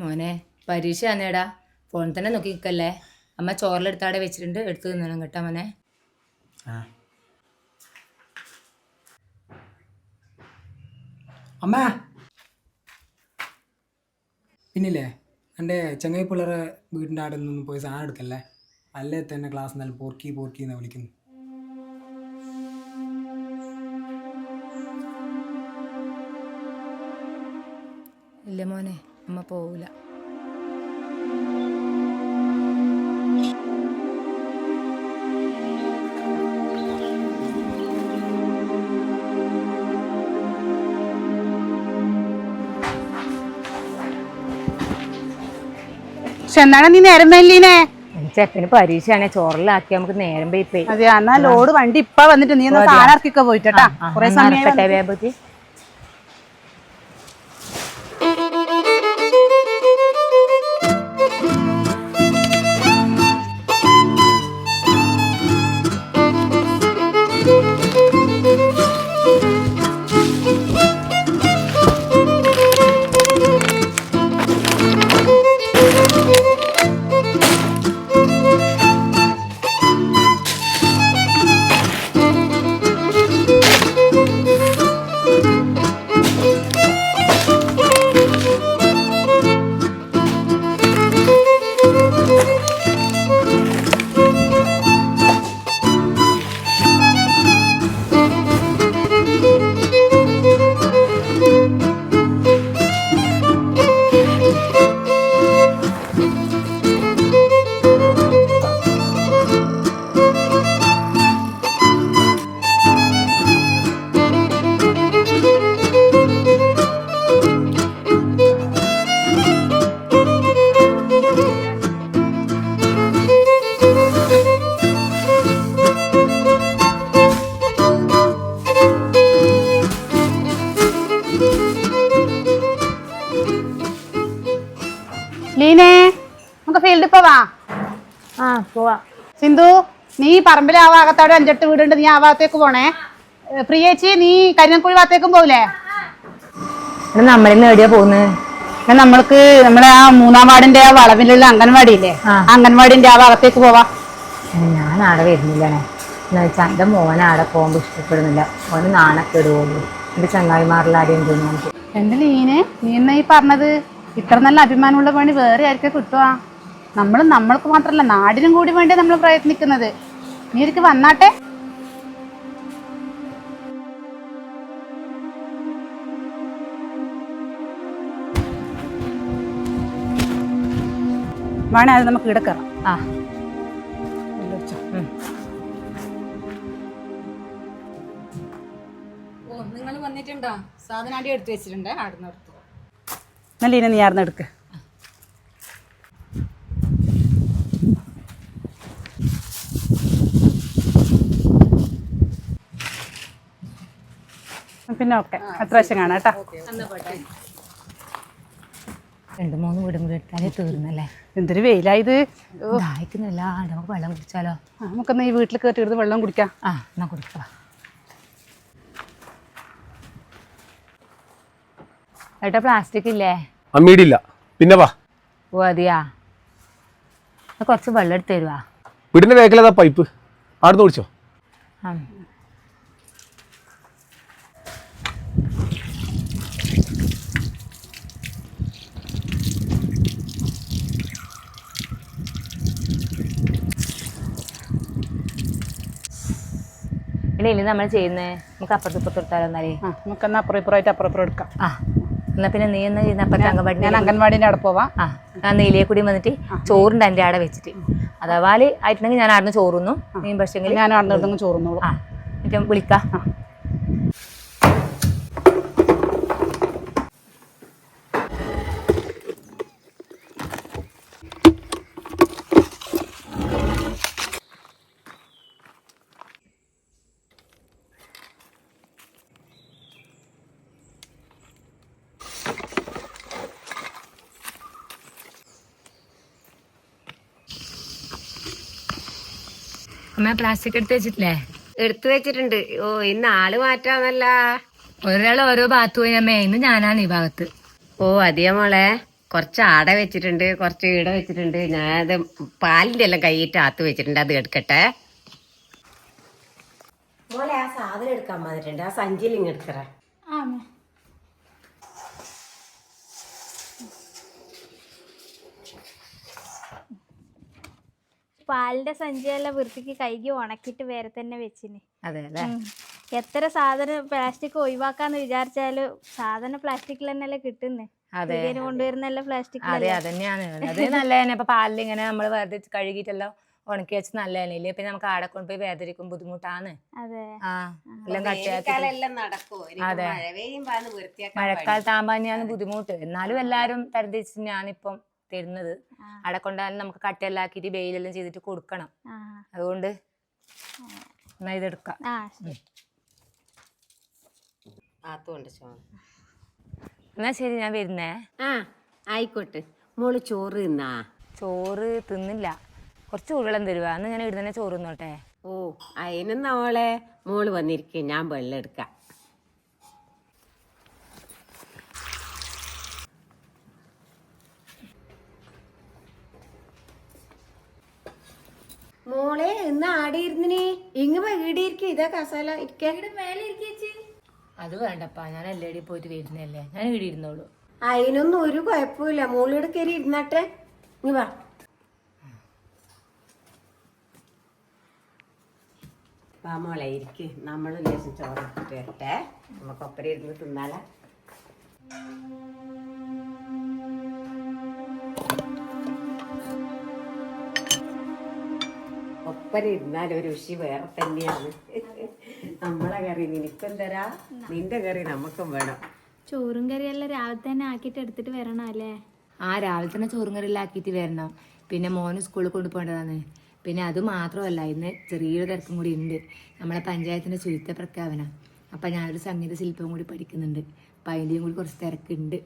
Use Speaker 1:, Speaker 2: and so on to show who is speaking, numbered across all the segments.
Speaker 1: മോനെ പരീക്ഷ ആന്നേടാ ഫോൺ തന്നെ നോക്കി നിൽക്കല്ലേ അമ്മ ചോറിലെടുത്താടെ വെച്ചിട്ടുണ്ട്. എടുത്തു തിന്നണം കേട്ടോ മോനെ.
Speaker 2: അമ്മ. പിന്നില്ലേ എന്റെ ചങ്ങായി പിള്ളേരെ വീടിന്റെ അവിടെ നിന്ന് പോയി സാധനം എടുക്കല്ലേ? അല്ലേ തന്നെ ക്ലാസ് നല്ല പോർക്കി പോർക്കി എന്നാണ് വിളിക്കുന്നു.
Speaker 1: ഇല്ല മോനെ. അമ്മ പോവില്ല
Speaker 3: പക്ഷെ എന്താണ് നീ നേരം വെല്ലീനെ
Speaker 1: ചെക്കന് പരീക്ഷയാണെ ചോറിലാക്കി നമുക്ക് നേരം പോയി
Speaker 3: അതെ എന്നാ ലോഡ് വണ്ടി ഇപ്പൊ വന്നിട്ട് നീ ഒന്ന് സാധനം ഇറക്കിക്കോ പോയിട്ടാ കുറെ സമയം പോവാ. സിന്ധു നീ പറമ്പിലെ ആ ഭാഗത്തോടെ അഞ്ചെട്ട് വീടുണ്ട് നീ ആ ഭാഗത്തേക്ക് പോണേ. പ്രിയേച്ചി നീ കരിനക്കുഴി ഭാഗത്തേക്കും പോവില്ലേ?
Speaker 1: നിന്ന് എവിടെയാ പോകുന്നത്
Speaker 3: നമ്മൾക്ക് നമ്മളെ ആ മൂന്നാം വാർഡിന്റെ ആ വളവിലുള്ള അംഗൻവാടി ഇല്ലേ അംഗൻവാടിന്റെ ആ ഭാഗത്തേക്ക് പോവാ.
Speaker 1: ഞാൻ ആടെ വരുന്നില്ലേ എന്നുവെച്ചാൽ എന്റെ മോനെ ആടെ പോകുമ്പോൾ ഇഷ്ടപ്പെടുന്നില്ല. മോന് നാണക്കെടുവുള്ളൂ എന്റെ ചങ്ങായിമാരിലാരെയും തോന്നുന്നു
Speaker 3: എന്റെ ലീനെ? നീ എന്നാ ഈ പറഞ്ഞത്? ഇത്ര നല്ല അഭിമാനമുള്ള പണി വേറെ ആർക്കെ കിട്ടുക നമ്മൾ നമ്മൾക്ക് മാത്രമല്ല നാടിനും കൂടി വേണ്ടി നമ്മൾ പ്രയത്നിക്കുന്നത്. നീ എനിക്ക് വന്നാട്ടെ? വേണേ അത് നമുക്ക് ഇവിടെ
Speaker 1: ആ. നിങ്ങൾ വന്നിട്ടുണ്ടോ? സാധനം അടി എടുത്ത് വെച്ചിട്ടുണ്ട് ആടുന്ന് എടുത്തു.
Speaker 3: നല്ല ഇനി നീ ആർന്ന് പിന്നെ ഓക്കെ. അത്ര വശം കാണാം കേട്ടാ.
Speaker 1: രണ്ട് മൂന്ന് വീടും കൂടി എടുത്താലേ തീർന്നല്ലേ?
Speaker 3: എന്തൊരു വെയിലായത്.
Speaker 1: ദാഹിക്കുന്നില്ല നമുക്ക് വെള്ളം കുടിച്ചാലോ?
Speaker 3: നമുക്കൊന്ന് ഈ വീട്ടിൽ കയറ്റി എടുത്ത് വെള്ളം കുടിക്കാം.
Speaker 1: ആ എന്നാ കുടിക്കാം ഏട്ടാ പ്ലാസ്റ്റിക് ഇല്ലേ?
Speaker 4: അമ്മീടില്ല പിന്നെ വാ.
Speaker 1: ഓ അതെയാ. കുറച്ച് വെള്ളം എടുത്ത് തരുവാ.
Speaker 4: വീടിന്റെ വേക്കിലതാ പൈപ്പ് ആടുന്ന് കുടിച്ചോ?
Speaker 1: ആ. ഇനി ഇനി നമ്മൾ ചെയ്യുന്നത് നമുക്ക് അപ്പുറത്ത് ഇപ്പുറത്ത് എടുത്താലോ എന്നാലേ?
Speaker 3: ആ നമുക്കെന്നാ അപ്പുറം ഇപ്പുറമായിട്ട് അപ്പുറം ഇപ്പുറം എടുക്കാം.
Speaker 1: ആ എന്നാ പിന്നെ നീ എന്നാ ചെയ്യുന്ന അപ്പുറത്ത് അംഗൻവാടി
Speaker 3: ഞാൻ അംഗൻവാടിന്റെ അവിടെ പോവാം.
Speaker 1: ആ ഞാൻ നെയ്യിലേ കൂടി വന്നിട്ട് ചോറുണ്ട് എന്റെ ആടെ വെച്ചിട്ട്. അഥവാ ആയിട്ടുണ്ടെങ്കിൽ ഞാൻ ആടുന്ന് ചോറുന്നു നീ പക്ഷേ
Speaker 3: ഞാൻ അവിടെ നിന്ന് ചോറുന്നോളൂ.
Speaker 1: ആ എന്നിട്ട് വിളിക്കാം. അമ്മ പ്ലാസ്റ്റിക് എടുത്ത് വെച്ചിട്ടില്ലേ?
Speaker 5: എടുത്തു വെച്ചിട്ടുണ്ട്. ഓ ഇന്ന് ആൾ മാറ്റാന്നല്ല.
Speaker 1: ഒരാൾ ഓരോ ഭാഗത്ത് പോയി. അമ്മേ ഇന്ന് ഞാനാണ് ഈ ഭാഗത്ത്.
Speaker 5: ഓ അതെയോ മോളെ? കുറച്ച് ആട വെച്ചിട്ടുണ്ട്. കുറച്ച് ഈട വെച്ചിട്ടുണ്ട്. ഞാനത് പാലിന്റെ എല്ലാം കൈയിട്ട് ആത്ത് വെച്ചിട്ടുണ്ട്. അത് എടുക്കട്ടെ. മോളെ ആ സാധനം എടുക്കാൻ വന്നിട്ടുണ്ട്. ആ സഞ്ചിയിൽ ഇങ്ങ് എടുക്കറ
Speaker 6: പാലിന്റെ സഞ്ചിയെല്ലാം വൃത്തിക്ക് കൈകി ഉണക്കിട്ട് വേറെ തന്നെ വെച്ചിന്.
Speaker 1: അതെ അല്ലേ?
Speaker 6: എത്ര സാധനം പ്ലാസ്റ്റിക് ഒഴിവാക്കാന്ന് വിചാരിച്ചാലും സാധനം പ്ലാസ്റ്റിക്കിൽ തന്നെയല്ലേ കിട്ടുന്നേ. കൊണ്ടുവരുന്നല്ല പ്ലാസ്റ്റിക്
Speaker 1: അതെ. അതന്നെയാണ്. അത് നല്ല തന്നെ. ഇപ്പൊ പാലിൽ ഇങ്ങനെ നമ്മൾ വെറുതെ കഴുകിയിട്ടെല്ലാം ഉണക്കി വെച്ച് നല്ല ഇല്ലേ? പിന്നെ നമുക്ക് ആടെ കൊണ്ടുപോയി വേദനിക്കും ബുദ്ധിമുട്ടാണ്
Speaker 6: അതെ.
Speaker 1: മഴക്കാലത്താകുമ്പോ തന്നെയാണ് ബുദ്ധിമുട്ട്. എന്നാലും എല്ലാരും തരംതിരിച്ച് ഞാനിപ്പം തരുന്നത്. അവിടെ കൊണ്ടാലും നമുക്ക് കട്ടയെല്ലാക്കിയിട്ട് വെയിലെല്ലാം ചെയ്തിട്ട് കൊടുക്കണം. അതുകൊണ്ട് എന്നാ ഇതെടുക്കാം. എന്നാ ശരി ഞാൻ വരുന്നേ.
Speaker 5: ആ ആയിക്കോട്ടെ. മോൾ ചോറ് തിന്നാ?
Speaker 1: ചോറ് തിന്നില്ല. കുറച്ച് ഉരുളം തരുവ? അന്ന് ഞാൻ ഇടുന്നെ ചോറ് തിന്നോട്ടെ.
Speaker 5: ഓ അതിനെന്നാ മോളെ? മോൾ വന്നിരിക്കും ഞാൻ വെള്ളം എടുക്കാം മോളെ ഇന്ന് ആടിയിരുന്നിനി. ഇങ്ങ് ഈടിയിരിക്കും. ഇതാ കസാല ഇരിക്കേ.
Speaker 1: അത് വേണ്ടപ്പാ. ഞാൻ എല്ലാടി പോയിട്ട് വരുന്നല്ലേ ഞാൻ ഇവിടെ ഇരുന്നോളൂ.
Speaker 5: അതിനൊന്നും ഒരു കുഴപ്പമില്ല മോളിവിടെ കയറി ഇരുന്നട്ടെ. ഇങ്ങ് വാ. വാ മോളെ ഇരിക്ക്. നമ്മൾ ലേശം ചോറ് എടുത്തിട്ട് വരട്ടെ. നമുക്ക് ഒപ്പരം ഇരുന്ന് തിന്നാലാ. ഒപ്പരം ഇരുന്നാൽ ഒരു ഋഷി വേറെ തന്നെയാണ്. നമ്മളെ കറി നിനക്കും തരാ നിന്റെ കറി നമുക്കും വേണം.
Speaker 6: ചോറും കറിയെല്ലാം രാവിലെ തന്നെ ആക്കിട്ട് എടുത്തിട്ട് വരണം അല്ലേ?
Speaker 1: ആ രാവിലെ തന്നെ ചോറും കറിയിലാക്കിയിട്ട് വരണം. പിന്നെ മോന് സ്കൂളിൽ കൊണ്ടുപോകേണ്ടതാണ് പിന്നെ അത് മാത്രമല്ല ഇന്ന് ചെറിയൊരു തിരക്കും കൂടി ഉണ്ട്. നമ്മളെ പഞ്ചായത്തിന്റെ ശുചിത്വ പ്രഖ്യാപനം. അപ്പം ഞാനൊരു സംഗീത ശില്പം കൂടി പഠിക്കുന്നുണ്ട്. അപ്പം അതിന്റെയും കൂടി കുറച്ച് തിരക്കുണ്ട്.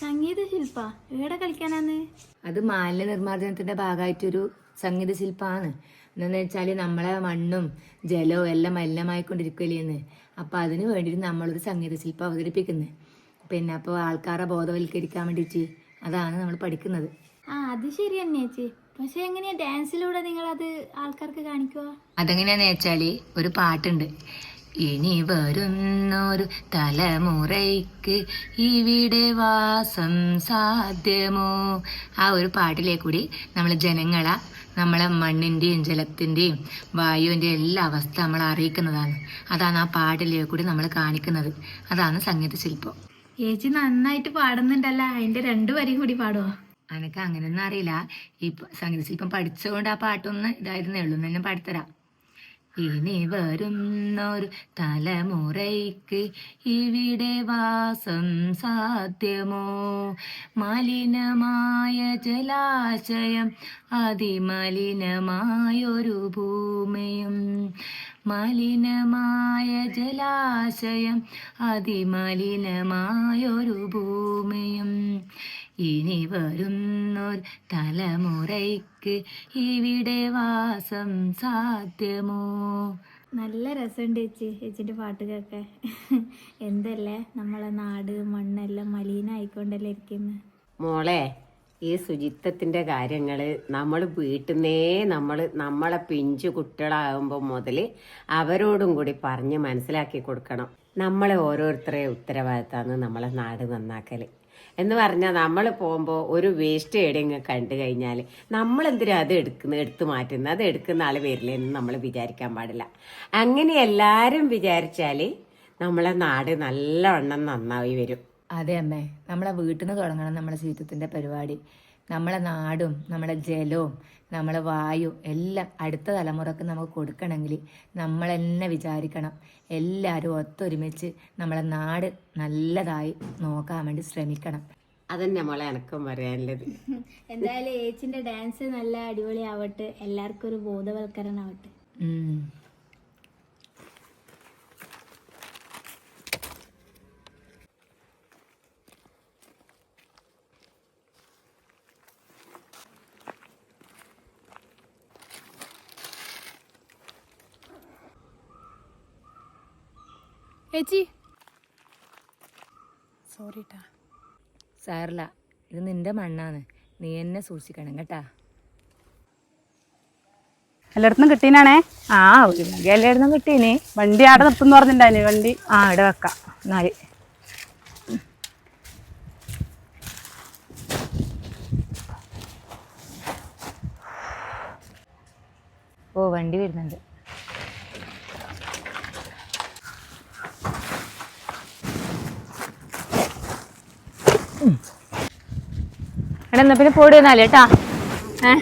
Speaker 6: സംഗീത ശില്പ? എവിടെ കളിക്കാനാന്ന്
Speaker 1: അത് മാലിന്യ നിർമ്മാർജനത്തിന്റെ ഭാഗമായിട്ടൊരു സംഗീത ശില്പമാണ്. എന്താണെന്ന് വെച്ചാൽ നമ്മളെ മണ്ണും ജലവും എല്ലാം മലിനമായിക്കൊണ്ടിരിക്കുകയില്ലേന്ന് അപ്പോൾ അതിന് വേണ്ടിയിട്ട് നമ്മളൊരു സംഗീത ശില്പം അവതരിപ്പിക്കുന്നത് പിന്നെ അപ്പോൾ ആൾക്കാരെ ബോധവൽക്കരിക്കാൻ വേണ്ടിയിട്ട് അതാണ് നമ്മൾ പഠിക്കുന്നത്.
Speaker 6: ആ അത് ശരി തന്നെ ചേച്ചി. പക്ഷെ എങ്ങനെയാ ഡാൻസിലൂടെ നിങ്ങൾ അത് ആൾക്കാർക്ക് കാണിക്കുക
Speaker 1: അതെങ്ങനെയാന്ന് വെച്ചാൽ ഒരു പാട്ടുണ്ട്. ഇനി വരുന്നൊരു തലമുറയ്ക്ക് ഇവിടെ വാസം സാധ്യമോ? ആ ഒരു പാട്ടിലെ കൂടി നമ്മൾ ജനങ്ങളെ നമ്മളെ മണ്ണിന്റെയും ജലത്തിന്റെയും വായുവിന്റെയും എല്ലാ അവസ്ഥ നമ്മൾ അറിയിക്കുന്നതാണ്. അതാണ് ആ പാടിലേ കൂടി നമ്മൾ കാണിക്കുന്നത്. അതാണ് സംഗീത ശില്പം.
Speaker 6: ചേച്ചി നന്നായിട്ട് പാടുന്നുണ്ടല്ലോ. അതിന്റെ രണ്ടു വരി കൂടി പാടുമോ
Speaker 1: അനക്ക് അങ്ങനെയൊന്നും അറിയില്ല. ഈ സംഗീത ശില്പം പഠിച്ചുകൊണ്ട് ആ പാട്ടൊന്ന് ഇതായിരുന്നേ ഉള്ളൂ. എന്നെ പാടിത്തരാം. ഇനി വരുന്നൊരു തലമുറയ്ക്ക് ഇവിടെ വാസം സാധ്യമോ? മലിനമായ ജലാശയം അതിമലിനമായൊരു ഭൂമിയും മലിനമായ ജലാശയം അതിമലിനമായൊരു ഭൂമിയും ഇനി വരുന്നൊരു തലമുറയ്ക്ക് ഇവിടെ വാസം സാധ്യമോ?
Speaker 6: നല്ല രസമുണ്ട് ചേച്ചി ചേച്ചിന്റെ പാട്ട് കേൾക്കാൻ എന്തല്ലേ നമ്മളെ നാട് മണ്ണെല്ലാം മലിനായിക്കൊണ്ടല്ലേ ഇരിക്കുന്നത്
Speaker 5: മോളെ ഈ ശുചിത്വത്തിന്റെ കാര്യങ്ങൾ നമ്മൾ വീട്ടിൽ നിന്നേ നമ്മൾ നമ്മളെ പിഞ്ചു കുട്ടികളാകുമ്പോൾ മുതൽ അവരോടും കൂടി പറഞ്ഞ് മനസ്സിലാക്കി കൊടുക്കണം. നമ്മളെ ഓരോരുത്തരെ ഉത്തരവാദിത്തമാണ് നമ്മളെ നാട് നന്നാക്കൽ എന്ന് പറഞ്ഞാൽ നമ്മൾ പോകുമ്പോൾ ഒരു വേസ്റ്റ് എവിടെയെങ്കിലും കണ്ടു കഴിഞ്ഞാൽ നമ്മളെന്തിനും അത് എടുക്കുന്ന എടുത്തു മാറ്റുന്ന? അത് എടുക്കുന്ന ആൾ വരില്ല എന്ന് നമ്മൾ വിചാരിക്കാൻ പാടില്ല. അങ്ങനെ എല്ലാവരും വിചാരിച്ചാൽ നമ്മളെ നാട് നല്ലവണ്ണം നന്നായി വരും.
Speaker 1: അതെ അമ്മേ. നമ്മളെ വീട്ടിൽ നിന്ന് തുടങ്ങണം നമ്മളെ ശുചിത്വത്തിന്റെ പരിപാടി. നമ്മളെ നാടും നമ്മളെ ജലവും നമ്മളെ വായു എല്ലാം അടുത്ത തലമുറയ്ക്ക് നമുക്ക് കൊടുക്കണമെങ്കിൽ നമ്മൾ തന്നെ വിചാരിക്കണം. എല്ലാവരും ഒത്തൊരുമിച്ച് നമ്മളെ നാട് നല്ലതായി നോക്കാൻ വേണ്ടി ശ്രമിക്കണം.
Speaker 5: അതന്നെ മോളെ എനക്കും പറയാനുള്ളത്.
Speaker 6: എന്തായാലും ഏച്ചിന്റെ ഡാൻസ് നല്ല അടിപൊളി അടിപൊളിയാവട്ടെ. എല്ലാവർക്കും ഒരു ബോധവൽക്കരണം ആവട്ടെ
Speaker 3: ചേച്ചി. സോറി
Speaker 1: സാറില്ല ഇത് നിന്റെ മണ്ണാണ്. നീ എന്നെ സൂക്ഷിക്കണം കേട്ടാ?
Speaker 3: എല്ലായിടത്തും കിട്ടീനാണേ?
Speaker 1: ആ ഒരു വക എല്ലായിടത്തും കിട്ടീനി.
Speaker 3: വണ്ടി ആടെ നിർത്തുന്നു പറഞ്ഞിട്ടുണ്ടായി വണ്ടി.
Speaker 1: ആ ഇവിടെ വെക്കാം. എന്നാൽ ഓ വണ്ടി വരുന്നുണ്ട്. എടാ എന്നാ പിന്നെ പോടി വന്നാലേ കേട്ടാ. ഏ?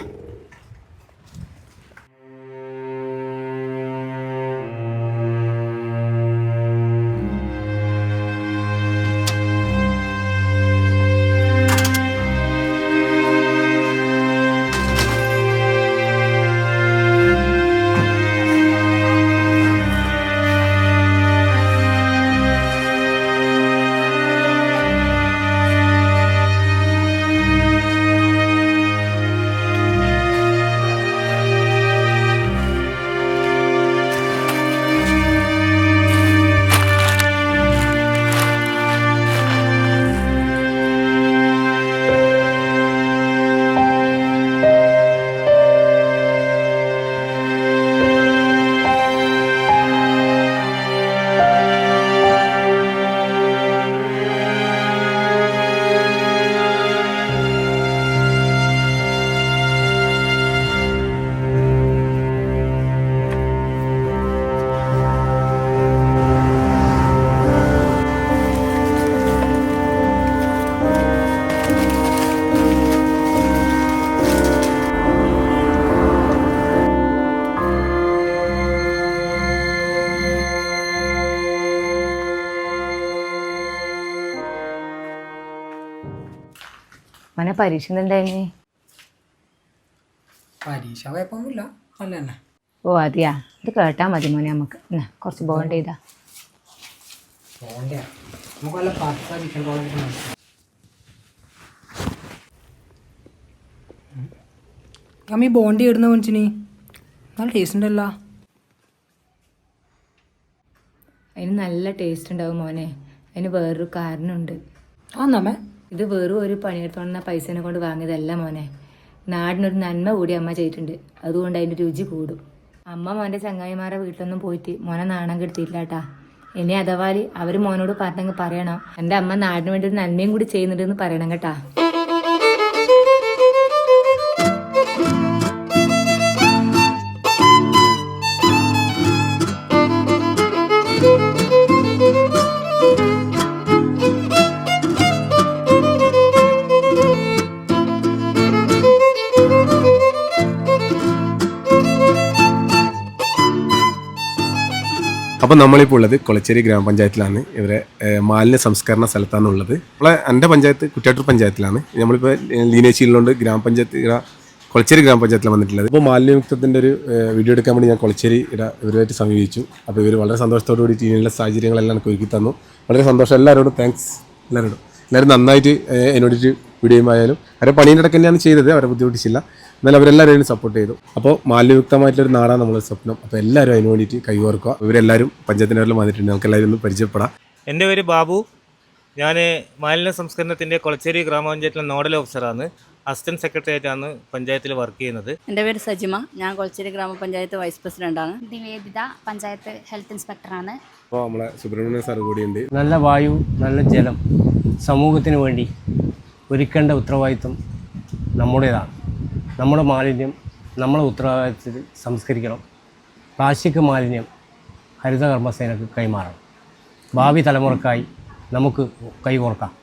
Speaker 1: മോനെ പരീക്ഷ എന്തായിരുന്നു
Speaker 2: പരീക്ഷ കുഴപ്പമൊന്നുമില്ല. നല്ല തന്നെ.
Speaker 1: ഓ അതെയാ. ഇത് കേട്ടാ മതി മോനെ നമുക്ക്. എന്നാ കുറച്ച് ബോണ്ട് ചെയ്താ.
Speaker 2: അമ്മീ ബോണ്ട് ചെയ്യുന്ന ഇടുന്ന മനുഷ്യന്? നല്ല ടേസ്റ്റ് ഉണ്ടല്ലോ.
Speaker 1: അതിന് നല്ല ടേസ്റ്റ് ഉണ്ടാവും മോനെ. അതിന് വേറൊരു കാരണമുണ്ട്.
Speaker 2: ആ നമ്മേ
Speaker 1: ഇത് വെറും ഒരു പണിയെടുത്തോണ്ടുന്ന പൈസനെ കൊണ്ട് വാങ്ങിയതല്ല മോനെ. നാടിനൊരു നന്മ കൂടി അമ്മ ചെയ്തിട്ടുണ്ട്. അതുകൊണ്ട് അതിന്റെ രുചി കൂടും. അമ്മ മോന്റെ ചങ്ങായിമാരെ വീട്ടിലൊന്നും പോയിട്ട് മോനെ നാണം കെടുത്തിയില്ല കേട്ടാ ഇനി അഥവാ അവർ മോനോട് പറഞ്ഞെങ്കിൽ പറയണം. എന്റെ അമ്മ നാടിന് വേണ്ടി ഒരു നന്മയും കൂടി ചെയ്യുന്നുണ്ടെന്ന് പറയണം കേട്ടാ.
Speaker 4: അപ്പോൾ നമ്മളിപ്പോൾ ഉള്ളത് കൊളച്ചേരി ഗ്രാമപഞ്ചായത്തിലാണ്. ഇവരെ മാലിന്യ സംസ്കരണ സ്ഥലത്താണ് ഉള്ളത്. നമ്മളെ എന്റെ പഞ്ചായത്ത് കുറ്റാട്ടൂർ പഞ്ചായത്തിലാണ്. നമ്മളിപ്പോൾ ലീനേച്ചിയിലുണ്ട് ഗ്രാമപഞ്ചായത്ത് കൊളച്ചേരി ഗ്രാമപഞ്ചായത്തിൽ വന്നിട്ടുള്ളത്. ഇപ്പോൾ മാലിന്യമുക്തത്തിന്റെ ഒരു വീഡിയോ എടുക്കാൻ വേണ്ടി ഞാൻ കൊളച്ചേരി ഇട ഇവരുമായിട്ട് സമീപിച്ചു. അപ്പോൾ ഇവർ വളരെ സന്തോഷത്തോടു കൂടി ഇതിനുള്ള സാഹചര്യങ്ങളെല്ലാം എനിക്ക് ഒരുക്കി തന്നു. വളരെ സന്തോഷം. എല്ലാവരോടും താങ്ക്സ് എല്ലാവരോടും. എല്ലാവരും നന്നായിട്ട് ഏഹ്, എന്നോടൊരു വീഡിയോയുമായാലും അവരെ പണിയുടെ തന്നെയാണ് ചെയ്തത് അവരെ ബുദ്ധിമുട്ടിച്ചില്ല. എന്നാലും അവരെല്ലാവരും അതിന് സപ്പോർട്ട് ചെയ്തു. അപ്പോൾ മാലിന്യമുക്തമായിട്ടുള്ളൊരു നാടാണ് നമ്മളെ സ്വപ്നം. അപ്പോൾ എല്ലാവരും അതിന് വേണ്ടിയിട്ട് കൈകോർക്കുക. ഇവരെല്ലാവരും പഞ്ചായത്തിന്റെ പേരിൽ വന്നിട്ടുണ്ട്. നമുക്ക് എല്ലാവരും ഒന്ന് പരിചയപ്പെടാം.
Speaker 7: എന്റെ പേര് ബാബു. ഞാൻ മാലിന്യ സംസ്കരണത്തിന്റെ കൊളച്ചേരി ഗ്രാമപഞ്ചായത്തിലെ നോഡൽ ഓഫീസറാണ്. അസിസ്റ്റന്റ് സെക്രട്ടറി ആയിട്ടാണ് പഞ്ചായത്തിൽ വർക്ക് ചെയ്യുന്നത്.
Speaker 8: എന്റെ പേര് സജിമ. ഞാൻ കൊളച്ചേരി ഗ്രാമപഞ്ചായത്ത് വൈസ് പ്രസിഡന്റാണ്
Speaker 9: നിവേദിത പഞ്ചായത്ത് ഹെൽത്ത് ഇൻസ്പെക്ടറാണ്
Speaker 4: അപ്പോൾ നമ്മളെ സുബ്രഹ്മണ്യ സാർ കൂടിയുണ്ട്.
Speaker 10: നല്ല വായു നല്ല ജലം സമൂഹത്തിന് വേണ്ടി ഒരുക്കേണ്ട ഉത്തരവാദിത്വം നമ്മുടേതാണ്. നമ്മുടെ മാലിന്യം നമ്മളെ ഉത്തരവാദിത്വത്തിൽ സംസ്കരിക്കണം. പ്ലാസ്റ്റിക് മാലിന്യം ഹരിതകർമ്മസേനക്ക് കൈമാറണം. ഭാവി തലമുറക്കായി നമുക്ക് കൈകോർക്കാം.